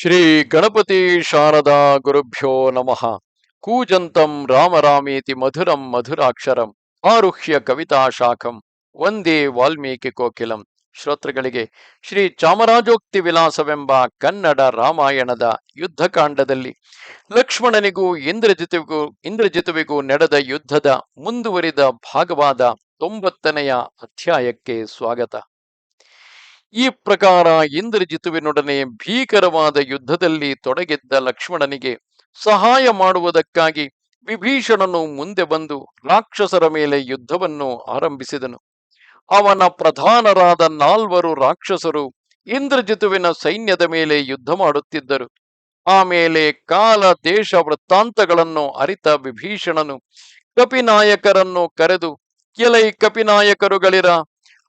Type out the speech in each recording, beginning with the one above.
ಶ್ರೀ ಗಣಪತಿ ಶಾರದಾ ಗುರುಭ್ಯೋ ನಮಃ. ಕೂಜಂತಂ ರಾಮರಾಮೇತಿ ಮಧುರಂ ಮಧುರಾಕ್ಷರಂ ಆರುಹ್ಯ ಕವಿತಾ ಶಾಖಂ ಒಂದೇ ವಾಲ್ಮೀಕಿ ಕೋಕಿಲಂ. ಶ್ರೋತೃಗಳಿಗೆ ಶ್ರೀ ಚಾಮರಾಜೋಕ್ತಿ ವಿಲಾಸವೆಂಬ ಕನ್ನಡ ರಾಮಾಯಣದ ಯುದ್ಧಕಾಂಡದಲ್ಲಿ ಲಕ್ಷ್ಮಣನಿಗೂ ಇಂದ್ರಜಿತುವಿಗೂ ಇಂದ್ರಜಿತುವಿಗೂ ನಡೆದ ಯುದ್ಧದ ಮುಂದುವರಿದ ಭಾಗವಾದ ತೊಂಬತ್ತನೆಯ ಅಧ್ಯಾಯಕ್ಕೆ ಸ್ವಾಗತ. ಈ ಪ್ರಕಾರ ಇಂದ್ರಜಿತುವಿನೊಡನೆ ಭೀಕರವಾದ ಯುದ್ಧದಲ್ಲಿ ತೊಡಗಿದ್ದ ಲಕ್ಷ್ಮಣನಿಗೆ ಸಹಾಯ ಮಾಡುವುದಕ್ಕಾಗಿ ವಿಭೀಷಣನು ಮುಂದೆ ಬಂದು ರಾಕ್ಷಸರ ಮೇಲೆ ಯುದ್ಧವನ್ನು ಆರಂಭಿಸಿದನು. ಅವನ ಪ್ರಧಾನರಾದ ನಾಲ್ವರು ರಾಕ್ಷಸರು ಇಂದ್ರಜಿತುವಿನ ಸೈನ್ಯದ ಮೇಲೆ ಯುದ್ಧ ಮಾಡುತ್ತಿದ್ದರು. ಆಮೇಲೆ ಕಾಲ ದೇಶ ವೃತ್ತಾಂತಗಳನ್ನು ಅರಿತ ವಿಭೀಷಣನು ಕಪಿನಾಯಕರನ್ನು ಕರೆದು ಕೆಲೈ ಕಪಿನಾಯಕರುಗಳಿರ?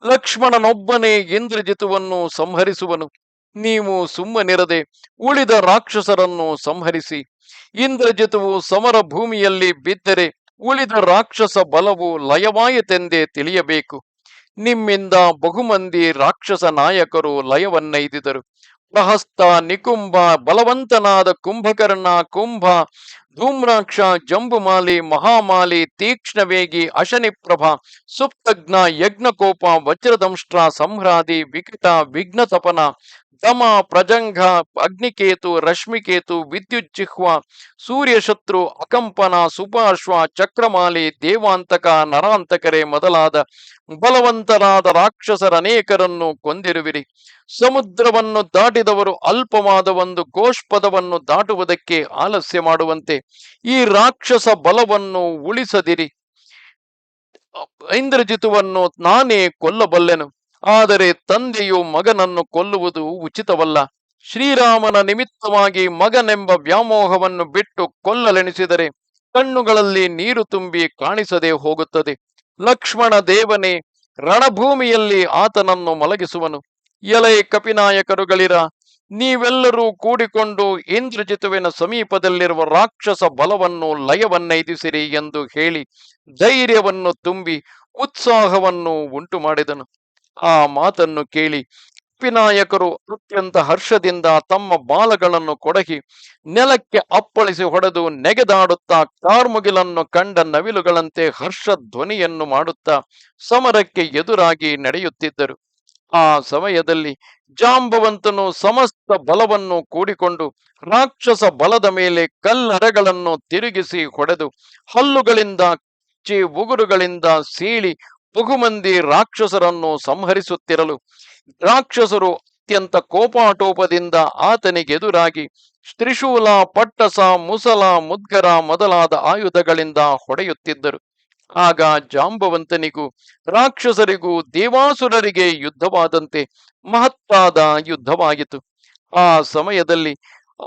ಲಕ್ಷ್ಮಣನೊಬ್ಬನೇ ಇಂದ್ರಜಿತುವನ್ನು ಸಂಹರಿಸುವನು. ನೀವು ಸುಮ್ಮನಿರದೆ ಉಳಿದ ರಾಕ್ಷಸರನ್ನು ಸಂಹರಿಸಿ. ಇಂದ್ರಜಿತುವು ಸಮರ ಭೂಮಿಯಲ್ಲಿ ಬಿದ್ದರೆ ಉಳಿದ ರಾಕ್ಷಸ ಬಲವು ಲಯವಾಯಿತೆಂದೇ ತಿಳಿಯಬೇಕು. ನಿಮ್ಮಿಂದ ಬಹುಮಂದಿ ರಾಕ್ಷಸ ನಾಯಕರು ಲಯವನ್ನೈದಿದರು. ಪ್ರಹಸ್ತ ನಿಕುಂಭ, ಬಲವಂತನಾದ ಕುಂಭಕರ್ಣ, ಕುಂಭ, ಧೂಮ್ರಾಕ್ಷ, ಜಂಬುಮಾಲಿ, ಮಹಾಮಾಲಿ, ತೀಕ್ಷ್ಣವೇಗಿ, ಅಶನಿಪ್ರಭ, ಸುಪ್ತಜ್ಞ, ಯಜ್ಞಕೋಪ, ವಜ್ರದಂಷ್ಟ್ರ, ಸಂಹ್ರಾದಿ, ವಿಕಟ, ವಿಘ್ನತಪನ ದಮ ಪ್ರಜಂಗ, ಅಗ್ನಿಕೇತು, ರಶ್ಮಿಕೇತು ವಿದ್ಯುಜ್ಜಿಹ್ವ ಸೂರ್ಯಶತ್ರು, ಅಕಂಪನ, ಸುಪಾರ್ಶ್ವ, ಚಕ್ರಮಾಲಿ, ದೇವಾಂತಕ, ನರಾಂತಕರೇ ಮೊದಲಾದ ಬಲವಂತರಾದ ರಾಕ್ಷಸರನೇಕರನ್ನು ಕೊಂದಿರುವಿರಿ. ಸಮುದ್ರವನ್ನು ದಾಟಿದವರು ಅಲ್ಪವಾದ ಒಂದು ಗೋಷ್ಪದವನ್ನು ದಾಟುವುದಕ್ಕೆ ಆಲಸ್ಯ ಮಾಡುವಂತೆ ಈ ರಾಕ್ಷಸ ಬಲವನ್ನು ಉಳಿಸದಿರಿ. ಇಂದ್ರಜಿತುವನ್ನು ನಾನೇ ಕೊಲ್ಲಬಲ್ಲೆನು. ಆದರೆ ತಂದೆಯು ಮಗನನ್ನು ಕೊಲ್ಲುವುದು ಉಚಿತವಲ್ಲ. ಶ್ರೀರಾಮನ ನಿಮಿತ್ತವಾಗಿ ಮಗನೆಂಬ ವ್ಯಾಮೋಹವನ್ನು ಬಿಟ್ಟು ಕೊಲ್ಲಲೆಣಿಸಿದರೆ ಕಣ್ಣುಗಳಲ್ಲಿ ನೀರು ತುಂಬಿ ಕಾಣಿಸದೆ ಹೋಗುತ್ತದೆ. ಲಕ್ಷ್ಮಣ ದೇವನೇ, ರಣಭೂಮಿಯಲ್ಲಿ ಆತನನ್ನು ಮಲಗಿಸುವನು. ಎಲೆ ಕಪಿನಾಯಕರುಗಳಿರ, ನೀವೆಲ್ಲರೂ ಕೂಡಿಕೊಂಡು ಇಂದ್ರಜಿತುವಿನ ಸಮೀಪದಲ್ಲಿರುವ ರಾಕ್ಷಸ ಬಲವನ್ನು ಲಯವನ್ನೈದಿಸಿರಿ ಎಂದು ಹೇಳಿ ಧೈರ್ಯವನ್ನು ತುಂಬಿ ಉತ್ಸಾಹವನ್ನು ಉಂಟು ಮಾಡಿದನು ಆ ಮಾತನ್ನು ಕೇಳಿ ವಿನಾಯಕರು ಅತ್ಯಂತ ಹರ್ಷದಿಂದ ತಮ್ಮ ಬಾಲಗಳನ್ನು ಕೊಡಗಿ ನೆಲಕ್ಕೆ ಅಪ್ಪಳಿಸಿ ಹೊಡೆದು ನೆಗೆದಾಡುತ್ತಾ ಕಾರ್ಮುಗಿಲನ್ನು ಕಂಡ ನವಿಲುಗಳಂತೆ ಹರ್ಷ ಧ್ವನಿಯನ್ನು ಮಾಡುತ್ತಾ ಸಮರಕ್ಕೆ ಎದುರಾಗಿ ನಡೆಯುತ್ತಿದ್ದರು. ಆ ಸಮಯದಲ್ಲಿ ಜಾಂಬವಂತನು ಸಮಸ್ತ ಬಲವನ್ನು ಕೂಡಿಕೊಂಡು ರಾಕ್ಷಸ ಬಲದ ಮೇಲೆ ಕಲ್ಲರಗಳನ್ನು ತಿರುಗಿಸಿ ಹೊಡೆದು ಹಲ್ಲುಗಳಿಂದ ಚಿ ಉಗುರುಗಳಿಂದ ಸೀಳಿ ಬಹುಮಂದಿ ರಾಕ್ಷಸರನ್ನು ಸಂಹರಿಸುತ್ತಿರಲು. ರಾಕ್ಷಸರು ಅತ್ಯಂತ ಕೋಪಾಟೋಪದಿಂದ ಆತನಿಗೆದುರಾಗಿ ತ್ರಿಶೂಲ, ಪಟ್ಟಸ, ಮುಸಲ, ಮುದ್ಗರ ಮೊದಲಾದ ಆಯುಧಗಳಿಂದ ಹೊಡೆಯುತ್ತಿದ್ದರು. ಆಗ ಜಾಂಬವಂತನಿಗೂ ರಾಕ್ಷಸರಿಗೂ ದೇವಾಸುರರಿಗೆ ಯುದ್ಧವಾದಂತೆ ಮಹತ್ವಾದ ಯುದ್ಧವಾಯಿತು ಆ ಸಮಯದಲ್ಲಿ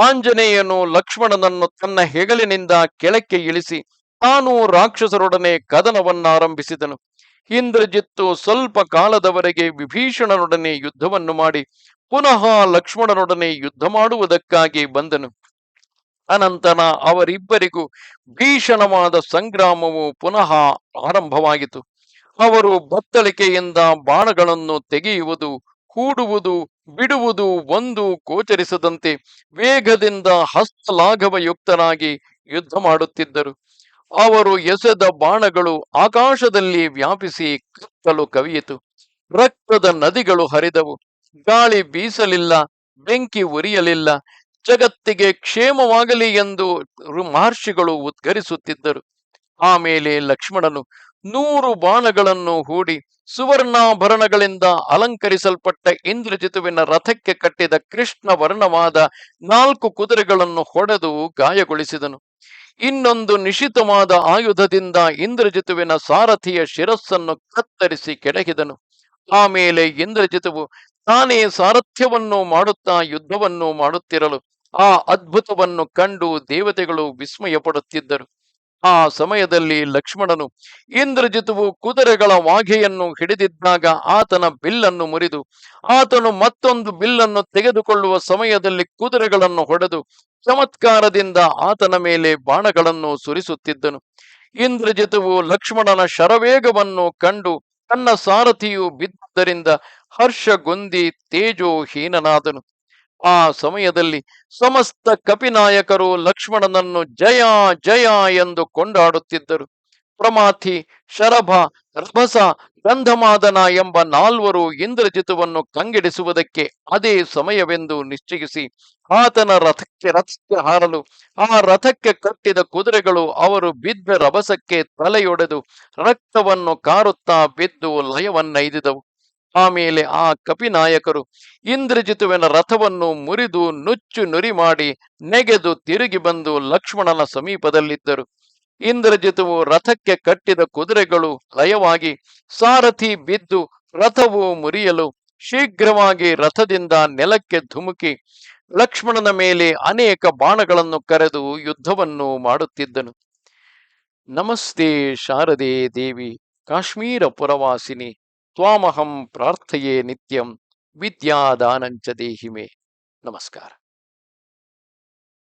ಆಂಜನೇಯನು ಲಕ್ಷ್ಮಣನನ್ನು ತನ್ನ ಹೆಗಲಿನಿಂದ ಕೆಳಕ್ಕೆ ಇಳಿಸಿ ತಾನು ರಾಕ್ಷಸರೊಡನೆ ಕದನವನ್ನಾರಂಭಿಸಿದನು. ಇಂದ್ರಜಿತ್ತು ಸ್ವಲ್ಪ ಕಾಲದವರೆಗೆ ವಿಭೀಷಣನೊಡನೆ ಯುದ್ಧವನ್ನು ಮಾಡಿ, ಪುನಃ ಲಕ್ಷ್ಮಣನೊಡನೆ ಯುದ್ಧ ಮಾಡುವುದಕ್ಕಾಗಿ ಬಂದನು. ಅನಂತರ ಅವರಿಬ್ಬರಿಗೂ ಭೀಷಣವಾದ ಸಂಗ್ರಾಮವು ಪುನಃ ಆರಂಭವಾಯಿತು ಅವರು ಬತ್ತಳಿಕೆಯಿಂದ ಬಾಣಗಳನ್ನು ತೆಗೆಯುವುದು, ಕೂಡುವುದು, ಬಿಡುವುದು, ಒಂದು ಗೋಚರಿಸದಂತೆ ವೇಗದಿಂದ ಹಸ್ತಲಾಘವಯುಕ್ತರಾಗಿ ಯುದ್ಧ ಮಾಡುತ್ತಿದ್ದರು. ಅವರು ಎಸೆದ ಬಾಣಗಳು ಆಕಾಶದಲ್ಲಿ ವ್ಯಾಪಿಸಿ ಕತ್ತಲು ಕವಿಯಿತು. ರಕ್ತದ ನದಿಗಳು ಹರಿದವು. ಗಾಳಿ ಬೀಸಲಿಲ್ಲ, ಬೆಂಕಿ ಉರಿಯಲಿಲ್ಲ. ಜಗತ್ತಿಗೆ ಕ್ಷೇಮವಾಗಲಿ ಎಂದು ಮಹರ್ಷಿಗಳು ಉದ್ಗರಿಸುತ್ತಿದ್ದರು. ಆಮೇಲೆ ಲಕ್ಷ್ಮಣನು ನೂರು ಬಾಣಗಳನ್ನು ಹೂಡಿ ಸುವರ್ಣಾಭರಣಗಳಿಂದ ಅಲಂಕರಿಸಲ್ಪಟ್ಟ ಇಂದ್ರಜಿತುವಿನ ರಥಕ್ಕೆ ಕಟ್ಟಿದ ಕೃಷ್ಣ ವರ್ಣವಾದ ನಾಲ್ಕು ಕುದುರೆಗಳನ್ನು ಹೊಡೆದು ಗಾಯಗೊಳಿಸಿದನು. ಇನ್ನೊಂದು ನಿಶಿತವಾದ ಆಯುಧದಿಂದ ಇಂದ್ರಜಿತುವಿನ ಸಾರಥಿಯ ಶಿರಸ್ಸನ್ನು ಕತ್ತರಿಸಿ ಕೆಡಹಿದನು. ಆಮೇಲೆ ಇಂದ್ರಜಿತುವು ತಾನೇ ಸಾರಥ್ಯವನ್ನು ಮಾಡುತ್ತಾ ಯುದ್ಧವನ್ನು ಮಾಡುತ್ತಿರಲು ಆ ಅದ್ಭುತವನ್ನು ಕಂಡು ದೇವತೆಗಳು ವಿಸ್ಮಯ ಪಡುತ್ತಿದ್ದರು ಆ ಸಮಯದಲ್ಲಿ ಲಕ್ಷ್ಮಣನು ಇಂದ್ರಜಿತುವು ಕುದುರೆಗಳ ವಾಘೆಯನ್ನು ಹಿಡಿದಿದ್ದಾಗ ಆತನ ಬಿಲ್ಲನ್ನು ಮುರಿದು, ಆತನು ಮತ್ತೊಂದು ಬಿಲ್ಲನ್ನು ತೆಗೆದುಕೊಳ್ಳುವ ಸಮಯದಲ್ಲಿ ಕುದುರೆಗಳನ್ನು ಹೊಡೆದು ಚಮತ್ಕಾರದಿಂದ ಆತನ ಮೇಲೆ ಬಾಣಗಳನ್ನು ಸುರಿಸುತ್ತಿದ್ದನು. ಇಂದ್ರಜಿತವು ಲಕ್ಷ್ಮಣನ ಶರವೇಗವನ್ನು ಕಂಡು ತನ್ನ ಸಾರಥಿಯು ಬಿದ್ದರಿಂದ ಹರ್ಷಗೊಂದಿ ತೇಜೋಹೀನನಾದನು. ಆ ಸಮಯದಲ್ಲಿ ಸಮಸ್ತ ಕಪಿನಾಯಕರು ಲಕ್ಷ್ಮಣನನ್ನು ಜಯ ಜಯ ಎಂದು ಕೊಂಡಾಡುತ್ತಿದ್ದರು. ಪ್ರಮಾಥಿ, ಶರಭ, ರಭಸ, ಗಂಧಮಾದನ ಎಂಬ ನಾಲ್ವರು ಇಂದ್ರಜಿತುವನ್ನು ಕಂಗೆಡಿಸುವುದಕ್ಕೆ ಅದೇ ಸಮಯವೆಂದು ನಿಶ್ಚಯಿಸಿ ಆತನ ರಥಕ್ಕೆ ರಥಕ್ಕೆ ಹಾರಲು, ಆ ರಥಕ್ಕೆ ಕಟ್ಟಿದ ಕುದುರೆಗಳು ಅವರು ಬಿದ್ದ ರಭಸಕ್ಕೆ ತಲೆಯೊಡೆದು ರಕ್ತವನ್ನು ಕಾರುತ್ತಾ ಬಿದ್ದು ಲಯವನ್ನೈದಿದವು. ಆಮೇಲೆ ಆ ಕಪಿನಾಯಕರು ಇಂದ್ರಜಿತುವಿನ ರಥವನ್ನು ಮುರಿದು ನುಚ್ಚು ನುರಿ ಮಾಡಿ ನೆಗೆದು ತಿರುಗಿ ಬಂದು ಲಕ್ಷ್ಮಣನ ಸಮೀಪದಲ್ಲಿದ್ದರು. ಇಂದ್ರಜಿತುವು ರಥಕ್ಕೆ ಕಟ್ಟಿದ ಕುದುರೆಗಳು ಲಯವಾಗಿ ಸಾರಥಿ ಬಿದ್ದು ರಥವು ಮುರಿಯಲು ಶೀಘ್ರವಾಗಿ ರಥದಿಂದ ನೆಲಕ್ಕೆ ಧುಮುಕಿ ಲಕ್ಷ್ಮಣನ ಮೇಲೆ ಅನೇಕ ಬಾಣಗಳನ್ನು ಕರೆದು ಯುದ್ಧವನ್ನು ಮಾಡುತ್ತಿದ್ದನು. ನಮಸ್ತೆ ಶಾರದೆ ದೇವಿ, ಕಾಶ್ಮೀರ ಪುರವಾಸಿನಿ, ತ್ವಾಮಹಂ ಪ್ರಾರ್ಥೆಯೇ ನಿತ್ಯಂ, ವಿದ್ಯಾದಾನಂಚ ದೇಹಿಮೆ. ನಮಸ್ಕಾರ.